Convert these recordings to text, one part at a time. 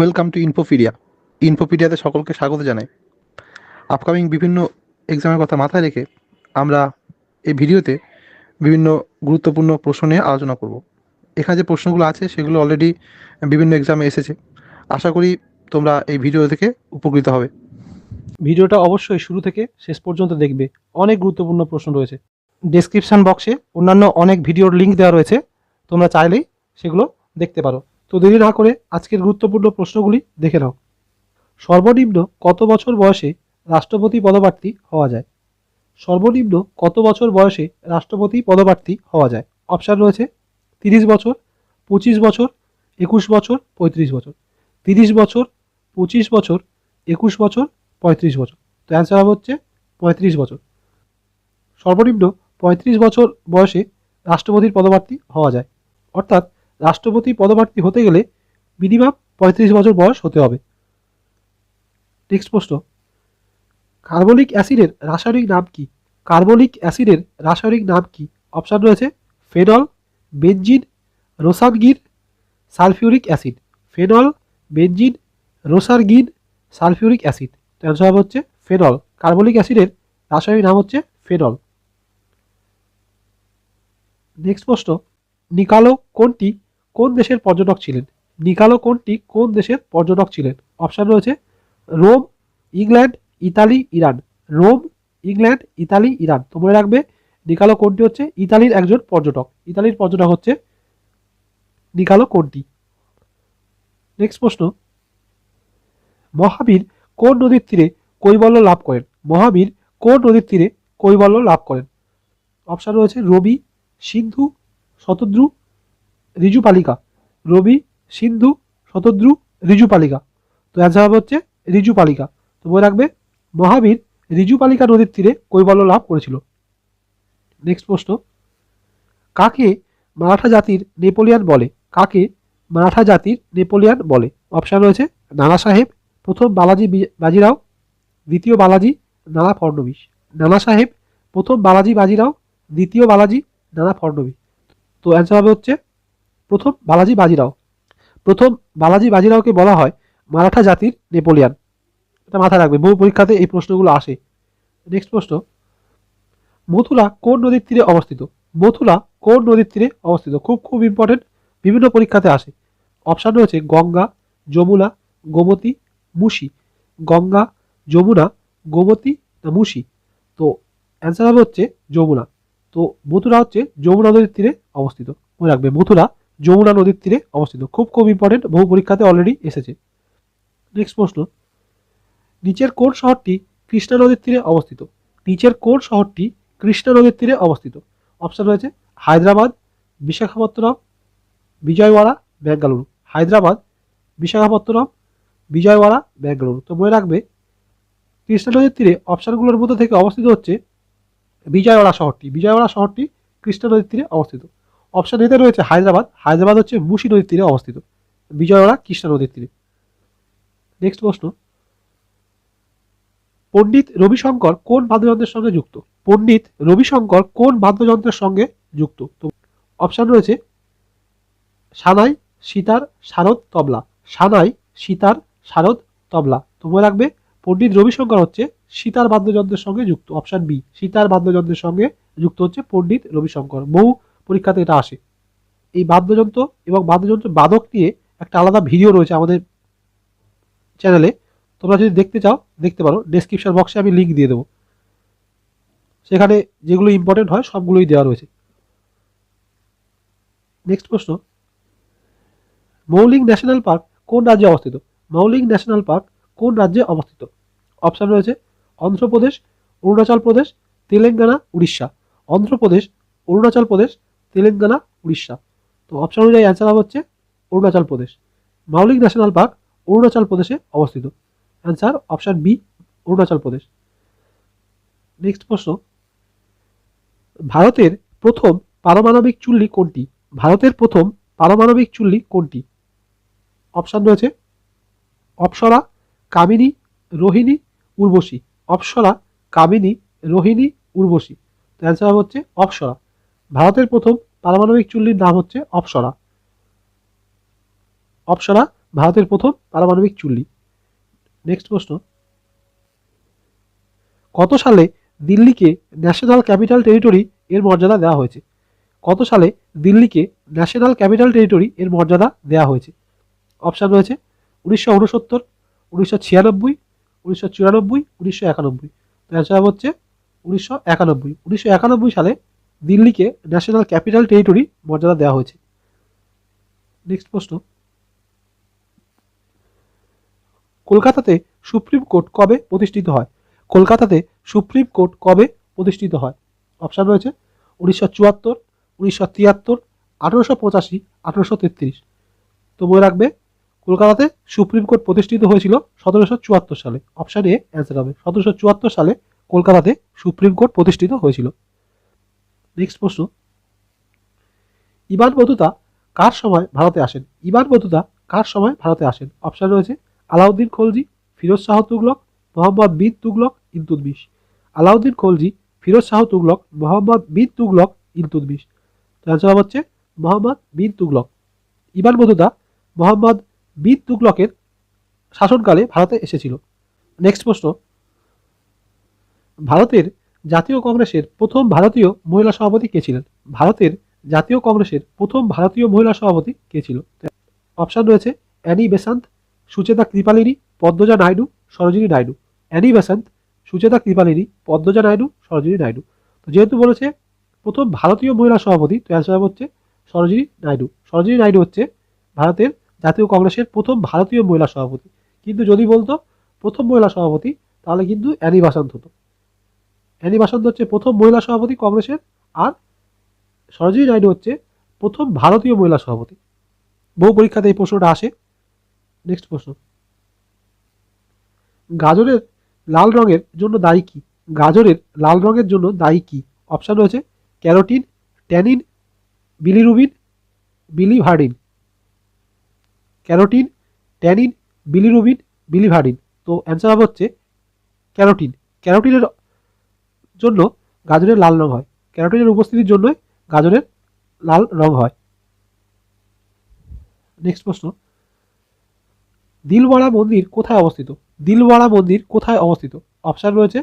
Welcome to ইনফোপিডিয়া। ইনফোপিডিয়াতে সকলকে স্বাগত জানাই। আপকামিং বিভিন্ন এক্সামের কথা মাথায় রেখে আমরা এই ভিডিওতে বিভিন্ন গুরুত্বপূর্ণ প্রশ্ন নিয়ে আলোচনা করব। এখানে যে প্রশ্নগুলো আছে, সেগুলো অলরেডি বিভিন্ন এক্সামে এসেছে। আশা করি তোমরা এই ভিডিও থেকে উপকৃত হবে। ভিডিওটা অবশ্যই শুরু থেকে শেষ পর্যন্ত দেখবে। অনেক গুরুত্বপূর্ণ প্রশ্ন রয়েছে। ডেসক্রিপশন বক্সে অন্যান্য অনেক ভিডিওর লিঙ্ক দেওয়া রয়েছে। তোমরা চাইলেই সেগুলো দেখতে পারো। তো দেরি না করে আজকের গুরুত্বপূর্ণ প্রশ্নগুলি দেখে নাও। সর্বনিম্ন কত বছর বয়সে রাষ্ট্রপতি পদপ্রার্থী হওয়া যায়? সর্বনিম্ন কত বছর বয়সে রাষ্ট্রপতি পদপ্রার্থী হওয়া যায়? অপশান রয়েছে, তিরিশ বছর, পঁচিশ বছর, একুশ বছর, পঁয়ত্রিশ বছর। তিরিশ বছর, পঁচিশ বছর, একুশ বছর, পঁয়ত্রিশ বছর। তো অ্যান্সার হবে হচ্ছে পঁয়ত্রিশ বছর। সর্বনিম্ন পঁয়ত্রিশ বছর বয়সে রাষ্ট্রপতির পদপ্রার্থী হওয়া যায়। অর্থাৎ রাষ্ট্রপতি পদপ্রার্থী হতে গেলে মিনিমাম পঁয়ত্রিশ বছর বয়স হতে হবে। নেক্সট প্রশ্ন। কার্বলিক অ্যাসিডের রাসায়নিক নাম কি? কার্বলিক অ্যাসিডের রাসায়নিক নাম কি? অপশান রয়েছে ফেনল, বেনজিন রোসানগিন সালফিউরিক অ্যাসিড। ফেনল, বেনজিন রোসারগিন সালফিউরিক অ্যাসিড। অ্যান্সার হচ্ছে ফেনল। কার্বলিক অ্যাসিডের রাসায়নিক নাম হচ্ছে ফেনল। নেক্সট প্রশ্ন। নিকালো কোনটি কোন দেশের পর্যটক ছিলেন? নিকালো কোনটি কোন দেশের পর্যটক ছিলেন? অপশান রয়েছে, Rome, England, Italy, Iran. Rome, England, Italy, Iran. তো মনে রাখবে, নিকালো কোনটি হচ্ছে? ইতালির একজন পর্যটক। ইতালির পর্যটক হচ্ছে নিকালো কোনটি? নেক্সট প্রশ্ন। মহাবীর কোন নদীর তীরে কৈবল্য লাভ করেন? মহাবীর কোন নদীর তীরে কৈবল্য লাভ করেন? অপশান রয়েছে, রবি, সিন্ধু, শতদ্রু ঋজুপালিকা রবি, সিন্ধু, শতদ্রু ঋজুপালিকা তো অ্যান্সার হবে হচ্ছে ঋজুপালিকা তো মনে রাখবে, মহাবীর ঋজুপালিকা নদীর তীরে কৈবল্য লাভ করেছিল। নেক্সট প্রশ্ন। কাকে মারাঠা জাতির নেপোলিয়ান বলে? কাকে মারাঠা জাতির নেপোলিয়ান বলে? অপশান রয়েছে নানা সাহেব, প্রথম বালাজি বাজিরাও, দ্বিতীয় বালাজি নানা ফড়নবিস নানা সাহেব, প্রথম বালাজি বাজিরাও, দ্বিতীয় বালাজি নানা ফড়নবিস তো অ্যান্সার হবে হচ্ছে প্রথম বালাজি বাজিরাও। প্রথম বালাজি বাজিরাওকে বলা হয় মারাঠা জাতির নেপোলিয়ান। এটা মাথায় রাখবে, বহু পরীক্ষাতে এই প্রশ্নগুলো আসে। নেক্সট প্রশ্ন। মথুরা কোন নদীর তীরে অবস্থিত? মথুরা কোন নদীর তীরে অবস্থিত? খুব খুব ইম্পর্টেন্ট বিভিন্ন পরীক্ষাতে আসে। অপশান রয়েছে গঙ্গা, যমুনা, গোমতী, মুসি। গঙ্গা, যমুনা, গোমতী না মুসি? তো অ্যান্সার হবে হচ্ছে যমুনা। তো মথুরা হচ্ছে যমুনা নদীর তীরে অবস্থিত। মনে রাখবে, মথুরা যমুনা নদীর তীরে অবস্থিত। খুব খুব ইম্পর্টেন্ট বহু পরীক্ষাতে অলরেডি এসেছে। নেক্সট প্রশ্ন। নিচের কোন শহরটি কৃষ্ণা নদীর তীরে অবস্থিত? নিচের কোন শহরটি কৃষ্ণা নদীর তীরে অবস্থিত? অপশান রয়েছে হায়দ্রাবাদ, বিশাখাপত্তনম, বিজয়ওয়াড়া বেঙ্গালুরু হায়দ্রাবাদ, বিশাখাপত্তনম, বিজয়ওয়াড়া বেঙ্গালুরু তো মনে রাখবে, কৃষ্ণা নদীর তীরে অপশানগুলোর মধ্যে থেকে অবস্থিত হচ্ছে বিজয়ওয়াড়া শহরটি। বিজয়ওয়াড়া শহরটি কৃষ্ণা নদীর তীরে অবস্থিত। অপশান এতে রয়েছে হায়দ্রাবাদ। হায়দ্রাবাদ হচ্ছে মুসি নদীর তীরে অবস্থিত। বিজয়ওয়াড়া, কৃষ্ণা নদীর তীরে। নেক্সট প্রশ্ন। পণ্ডিত রবিশঙ্কর কোন বাদ্যযন্ত্রের সঙ্গে যুক্ত? পণ্ডিত রবিশঙ্কর কোন বাদ্যযন্ত্রের সঙ্গে যুক্ত? তো অপশান রয়েছে সানাই, সিতার, শারদ, তবলা। সানাই, সিতার, শারদ, তবলা। তো মনে রাখবে, পণ্ডিত রবিশঙ্কর হচ্ছে সিতার বাদ্যযন্ত্রের সঙ্গে যুক্ত। অপশান বি, সিতার বাদ্যযন্ত্রের সঙ্গে যুক্ত হচ্ছে পণ্ডিত রবিশঙ্কর। বহু পরীক্ষাতে এটা আসে। এই বাদ্যযন্ত্র এবং বাদ্যযন্ত্র বাদক নিয়ে একটা আলাদা ভিডিও রয়েছে আমাদের চ্যানেলে তোমরা যদি দেখতে চাও, দেখতে পারো। ডেসক্রিপশন বক্সে আমি লিঙ্ক দিয়ে দেবো। সেখানে যেগুলো ইম্পর্টেন্ট হয়, সবগুলোই দেওয়া রয়েছে। নেক্সট প্রশ্ন। মৌলিক ন্যাশনাল পার্ক কোন রাজ্যে অবস্থিত? মৌলিক ন্যাশনাল পার্ক কোন রাজ্যে অবস্থিত? অপশান রয়েছে অন্ধ্রপ্রদেশ, অরুণাচল প্রদেশ, তেলেঙ্গানা, উড়িষ্যা। অন্ধ্রপ্রদেশ, অরুণাচল প্রদেশ তেলেঙ্গানা, উড়িষ্যা। তো অপশান অনুযায়ী অ্যান্সার হবে হচ্ছে অরুণাচল প্রদেশ। মৌলিক ন্যাশনাল পার্ক অরুণাচল প্রদেশে অবস্থিত। Answer option B Arunachal Pradesh. Next প্রশ্ন। ভারতের প্রথম পারমাণবিক চুল্লি কোনটি? ভারতের প্রথম পারমাণবিক চুল্লি কোনটি? অপশান রয়েছে অপসরা, কামিনী, রোহিণী, উর্বশী। অপসরা, কামিনী, রোহিণী, উর্বশী। তো অ্যান্সার হচ্ছে অপসরা। ভারতের প্রথম পারমাণবিক চুল্লির নাম হচ্ছে অপসরা। অপসরা, ভারতের প্রথম পারমাণবিক চুল্লি। নেক্সট প্রশ্ন। কত সালে দিল্লিকে ন্যাশনাল ক্যাপিটাল টেরিটরি এর মর্যাদা দেওয়া হয়েছে? কত সালে দিল্লিকে ন্যাশনাল ক্যাপিটাল টেরিটরি এর মর্যাদা দেওয়া হয়েছে? অপশান রয়েছে উনিশশো উনসত্তর, উনিশশো ছিয়ানব্বই, উনিশশো চুরানব্বই, উনিশশো একানব্বই। তো হচ্ছে উনিশশো একানব্বই। উনিশশো একানব্বই সালে দিল্লিকে ন্যাশনাল ক্যাপিটাল টেরিটরি মর্যাদা দেওয়া হয়েছে। নেক্সট প্রশ্ন। কলকাতাতে সুপ্রিম কোর্ট কবে প্রতিষ্ঠিত হয়? কলকাতাতে সুপ্রিম কোর্ট কবে প্রতিষ্ঠিত হয়? অপশান রয়েছে উনিশশো চুয়াত্তর, উনিশশো তিয়াত্তর, আঠেরোশো পঁচাশি, আঠেরোশো তেত্রিশ। তো মনে রাখবে, কলকাতাতে সুপ্রিম কোর্ট প্রতিষ্ঠিত হয়েছিল সতেরোশো চুয়াত্তর সালে। অপশান এ অ্যান্সার হবে। সতেরোশো চুয়াত্তর সালে কলকাতাতে সুপ্রিম কোর্ট প্রতিষ্ঠিত হয়েছিল। নেক্সট প্রশ্ন। ইবান বতুতা কার সময় ভারতে আসেন? ইবান বতুতা কার সময় ভারতে আসেন? অপশান রয়েছে আলাউদ্দিন খলজি, ফিরোজ শাহ তুগলক, মোহাম্মদ বিন তুগলক ইলতুতমিশ আলাউদ্দিন খলজি, ফিরোজ শাহ তুগলক, মোহাম্মদ বিন তুগলক ইলতুতমিশ তো অ্যান্সার হচ্ছে মোহাম্মদ বিন তুগলক। ইবান বতুতা মোহাম্মদ বিন তুগলকের শাসনকালে ভারতে এসেছিল। নেক্সট প্রশ্ন। ভারতের জাতীয় কংগ্রেসের প্রথম ভারতীয় মহিলা সভাপতি কে ছিলেন? ভারতের জাতীয় কংগ্রেসের প্রথম ভারতীয় মহিলা সভাপতি কে ছিল? অপশান রয়েছে Annie Besant, Sucheta Kripalani, Padmaja Naidu, Sarojini Naidu. Annie Besant, Sucheta Kripalani, Padmaja Naidu, Sarojini Naidu. তো যেহেতু বলেছে প্রথম ভারতীয় মহিলা সভাপতি, তো অ্যান্সার হচ্ছে সরোজিনী নাইডু। সরোজিনী নাইডু হচ্ছে ভারতের জাতীয় কংগ্রেসের প্রথম ভারতীয় মহিলা সভাপতি। কিন্তু যদি বলতো প্রথম মহিলা সভাপতি, তাহলে কিন্তু অ্যানি বাসন্ত হতো। অ্যানি বাসন্ত হচ্ছে প্রথম মহিলা সভাপতি কংগ্রেসের আর সরোজিনী নাইডু হচ্ছে প্রথম ভারতীয় মহিলা সভাপতি। বহু পরীক্ষাতে এই প্রশ্নটা আসে। নেক্সট প্রশ্ন। গাজরের লাল রঙের জন্য দায়ী কি? গাজরের লাল রঙের জন্য দায়ী কি? অপশান রয়েছে carotene, tannin, bilirubin biliverdin carotene, tannin, bilirubin biliverdin তো অ্যান্সার হবে হচ্ছে ক্যারোটিন। ক্যারোটিনের জন্য গাজরের লাল রং হয়। ক্যারোটিনের উপস্থিতির জন্যই গাজরের লাল রং হয়। নেক্সট প্রশ্ন। দিলওয়াড়া মন্দির কোথায় অবস্থিত? দিলওয়াড়া মন্দির কোথায় অবস্থিত? অপশান রয়েছে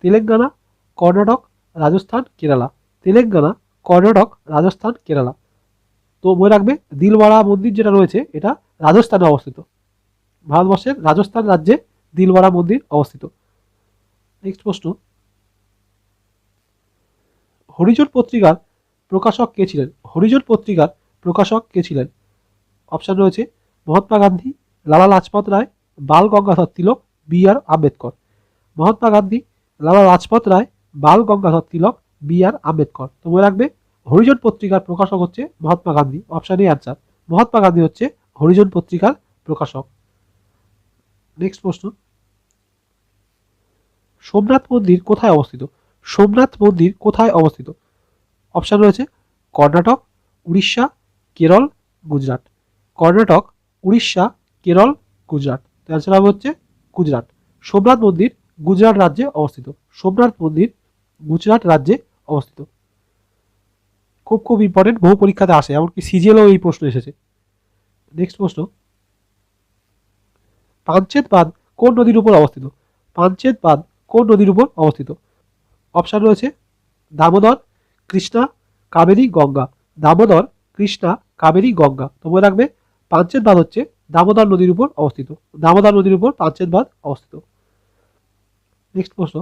তেলেঙ্গানা, কর্ণাটক, রাজস্থান, কেরালা। তেলেঙ্গানা, কর্ণাটক, রাজস্থান, কেরালা। তো মনে রাখবে, দিলওয়াড়া মন্দির যেটা রয়েছে, এটা রাজস্থানে অবস্থিত। ভারতবর্ষের রাজস্থান রাজ্যে দিলওয়াড়া মন্দির অবস্থিত। নেক্সট প্রশ্ন। হরিজন পত্রিকার প্রকাশক কে ছিলেন? হরিজন পত্রিকার প্রকাশক কে ছিলেন? অপশান রয়েছে, Mahatma Gandhi, Lala Lajpat Rai, Bal Gangadhar Tilak B R Ambedkar. Mahatma Gandhi, Lala Lajpat Rai, Bal Gangadhar Tilak B R Ambedkar. তো মনে রাখবে হরিজন পত্রিকার প্রকাশক হচ্ছে Mahatma Gandhi. Option A answer, Mahatma Gandhi হচ্ছে হরিজন পত্রিকার প্রকাশক। নেক্সট প্রশ্ন। সোমনাথ মন্দির কোথায় অবস্থিত? সোমনাথ মন্দির কোথায় অবস্থিত? অপশান রয়েছে কর্ণাটক, উড়িষ্যা, কেরল, গুজরাট। কর্ণাটক, উড়িষ্যা, কেরল, গুজরাট। অ্যান্সার হবে হচ্ছে গুজরাট। সোমনাথ মন্দির গুজরাট রাজ্যে অবস্থিত। সোমনাথ মন্দির গুজরাট রাজ্যে অবস্থিত। খুব খুব ইম্পর্টেন্ট বহু পরীক্ষাতে আসে, এমনকি সিজিএলও এই প্রশ্ন এসেছে। নেক্সট প্রশ্ন। পাঞ্চেত বাঁধ কোন নদীর উপর অবস্থিত? পাঞ্চেত বাঁধ কোন নদীর উপর অবস্থিত? অপশান রয়েছে, দামোদর, কৃষ্ণা, কাবেরী, গঙ্গা। দামোদর, কৃষ্ণা, কাবেরী, গঙ্গা। তো মনে রাখবে পাঞ্চেত বাঁধ হচ্ছে দামোদর নদীর উপর অবস্থিত। দামোদর নদীর উপর পাঞ্চেত বাঁধ অবস্থিত। নেক্সট প্রশ্ন।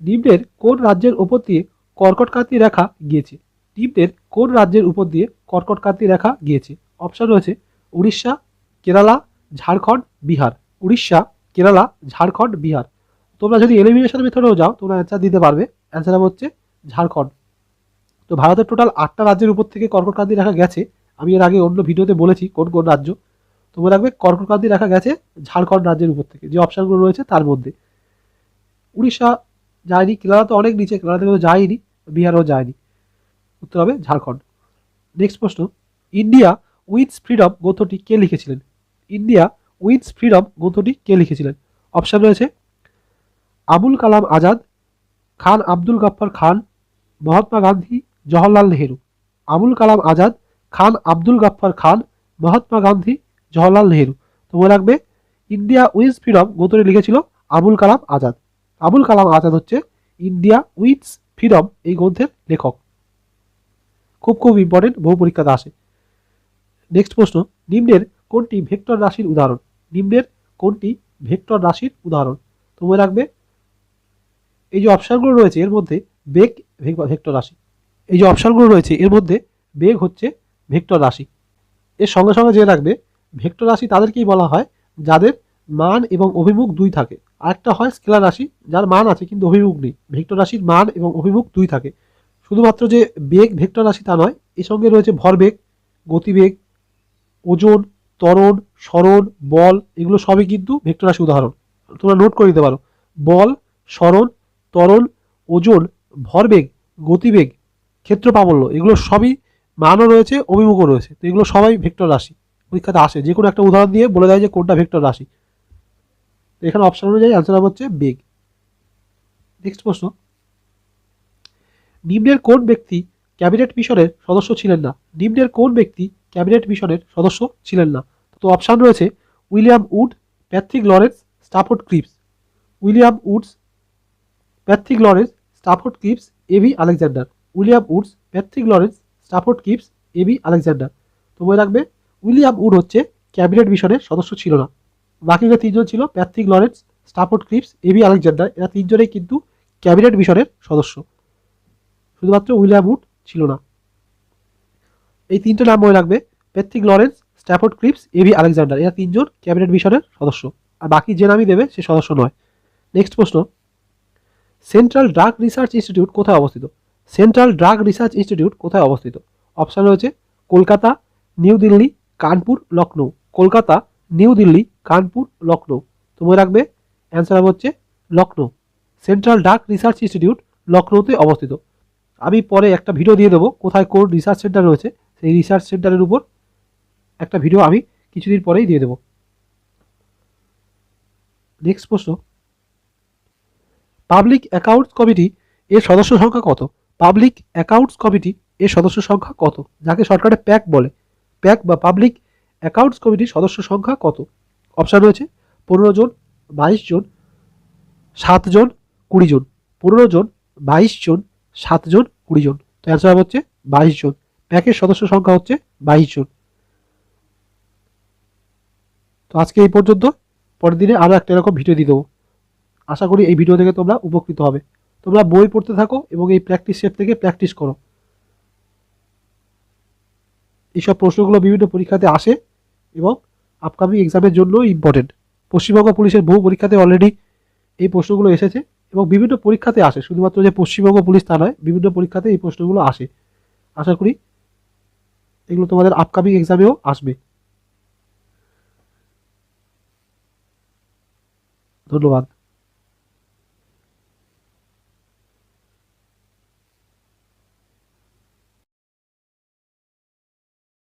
নিম্নের কোন রাজ্যের উপর দিয়ে কর্কটক্রান্তি রেখা গিয়েছে? নিম্নের কোন রাজ্যের উপর দিয়ে কর্কটক্রান্তি রেখা গিয়েছে? অপশন রয়েছে, উড়িষ্যা, কেরালা, ঝাড়খণ্ড, বিহার। উড়িষ্যা, কেরালা, ঝাড়খণ্ড, বিহার। তোমরা যদি এলিমিনেশন মেথডেও যাও, তোমরা অ্যান্সার দিতে পারবে। অ্যান্সার হচ্ছে ঝাড়খণ্ড। তো ভারতের টোটাল আটটা রাজ্যের উপর থেকে কর্কটক্রান্তি রাখা গেছে। আমি এর আগে অন্য ভিডিওতে বলেছি কোন কোন রাজ্য। তোমরা রাখবে কর্কটক্রান্তি রেখা গেছে ঝাড়খণ্ড রাজ্যের উপর থেকে। যে অপশানগুলো রয়েছে তার মধ্যে। উড়িষ্যা যায়নি, কেরালা তো অনেক নিচে কেরালা থেকে যায়নি, বিহারও যায়নি। উত্তর হবে ঝাড়খণ্ড। নেক্সট প্রশ্ন, ইন্ডিয়া উইথস ফ্রিডম গ্রন্থটি কে লিখেছিলেন? ইন্ডিয়া উইথস ফ্রিডম গ্রন্থটি কে লিখেছিলেন? অপশান রয়েছে আবুল কালাম আজাদ, খান আব্দুল গাফফার খান, মহাত্মা গান্ধী, জওহরলাল নেহেরু। আবুল কালাম আজাদ, খান আব্দুল গাফফার খান, মহাত্মা গান্ধী, জওহরলাল নেহেরু। তো মনে রাখবে, ইন্ডিয়া উইন্স ফ্রিডম গ্রন্থটি লিখেছিল আবুল কালাম আজাদ। আবুল কালাম আজাদ হচ্ছে ইন্ডিয়া উইন্স ফ্রিডম এই গ্রন্থের লেখক। খুব খুব ইম্পর্টেন্ট বহু পরীক্ষাতে আসে। নেক্সট প্রশ্ন, নিম্নের কোনটি ভেক্টর রাশির উদাহরণ? নিম্নের কোনটি ভেক্টর রাশির উদাহরণ? তো মনে রাখবে এই যে অপশানগুলো রয়েছে, এর মধ্যে বেগ ভেক্টর রাশি। এই যে অপশানগুলো রয়েছে, এর মধ্যে বেগ হচ্ছে ভেক্টর রাশি। এর সঙ্গে সঙ্গে জেনে রাখবে, ভেক্টর রাশি তাদেরকেই বলা হয় যাদের মান এবং অভিমুখ দুই থাকে। আরেকটা হয় স্কেলার রাশি, যার মান আছে কিন্তু অভিমুখ নেই। ভেক্টর রাশির মান এবং অভিমুখ দুই থাকে। শুধুমাত্র যে বেগ ভেক্টর রাশি তা নয়, এর সঙ্গে রয়েছে ভরবেগ গতিবেগ, ওজন, ত্বরণ সরণ বল, এগুলো সবই কিন্তু ভেক্টর রাশি উদাহরণ। তোমরা নোট করে দিতে পারো। বল সরণ ত্বরণ, ওজন, ভরবেগ, গতিবেগ ক্ষেত্র প্রাবল্য এগুলো সবই মানও রয়েছে, অভিমুখও রয়েছে। তো এগুলো সবাই ভেক্টর রাশি। পরীক্ষাতে আসে। যে কোনো একটা উদাহরণ দিয়ে বলে দেয় যে কোনটা ভেক্টর রাশি। তো এখানে অপশান অনুযায়ী অ্যান্সার হবে হচ্ছে বেগ। নেক্সট প্রশ্ন। নিম্নের কোন ব্যক্তি ক্যাবিনেট মিশনের সদস্য ছিলেন না? নিম্নের কোন ব্যক্তি ক্যাবিনেট মিশনের সদস্য ছিলেন না? তো অপশান রয়েছে William Wood Pethick Lawrence, Stafford Cripps. William Woods Pethick Lawrence, Stafford Cripps A V Alexander. William Woods Pethick Lawrence, Stafford Cripps A V Alexander. তো মনে রাখবে, উইলিয়াম উড হচ্ছে ক্যাবিনেট মিশনের সদস্য ছিল না। বাকি যে তিনজন ছিল Pethick Lawrence, Stafford Cripps A V Alexander. এরা তিনজনেই কিন্তু ক্যাবিনেট মিশনের সদস্য। শুধুমাত্র উইলিয়াম উড ছিল না। এই তিনটে নাম মনে রাখবে Pethick Lawrence Stafford Cripps A V Alexander. এরা তিনজন ক্যাবিনেট মিশনের সদস্য। আর বাকি যে নামই দেবে সে সদস্য নয়। নেক্সট প্রশ্ন। সেন্ট্রাল ড্রাগ রিসার্চ ইনস্টিটিউট কোথায় অবস্থিত? সেন্ট্রাল ড্রাগ রিসার্চ ইনস্টিটিউট কোথায় অবস্থিত? অপশান রয়েছে কলকাতা নিউ দিল্লি কানপুর লখনৌ কলকাতা নিউ দিল্লি কানপুর লখনৌ তো মনে রাখবে অ্যান্সার হবে হচ্ছে Lucknow central drug research institute লখনৌতে অবস্থিত। আমি পরে একটা ভিডিও দিয়ে দেবো, কোথায় কোন রিসার্চ সেন্টার রয়েছে। সেই রিসার্চ সেন্টারের উপর একটা ভিডিও আমি কিছুদিন পরেই দিয়ে দেবো। নেক্সট প্রশ্ন। পাবলিক অ্যাকাউন্টস কমিটি এর সদস্য সংখ্যা কত? পাবলিক অ্যাকাউন্টস কমিটি এর সদস্য সংখ্যা কত? যাকে সরকারের প্যাক বলে। প্যাক বা পাবলিক অ্যাকাউন্টস কমিটির সদস্য সংখ্যা কত? অপশান রয়েছে, পনেরো জন, বাইশ জন সাতজন কুড়ি জন। পনেরো জন, বাইশ জন সাতজন কুড়ি জন। তো অ্যান্সার হচ্ছে বাইশ জন। প্যাকের সদস্য সংখ্যা হচ্ছে বাইশ জন। তো আজকে এই পর্যন্ত। পরের দিনে আরও একটা এরকম ভিডিও দিয়ে দেবো। আশা করি এই ভিডিও থেকে তোমরা উপকৃত হবে। তোমরা বই পড়তে থাকো এবং এই প্র্যাকটিস সেট থেকে প্র্যাকটিস করো। এইসব প্রশ্নগুলো বিভিন্ন পরীক্ষাতে আসে এবং আপকামিং এক্সামের জন্য ইম্পর্টেন্ট পশ্চিমবঙ্গ পুলিশের বহু পরীক্ষাতে অলরেডি এই প্রশ্নগুলো এসেছে এবং বিভিন্ন পরীক্ষাতে আসে। শুধুমাত্র যে পশ্চিমবঙ্গ পুলিশ তা নয়, বিভিন্ন পরীক্ষাতে এই প্রশ্নগুলো আসে। আশা করি এগুলো তোমাদের আপকামিং এক্সামেও আসবে। ধন্যবাদ।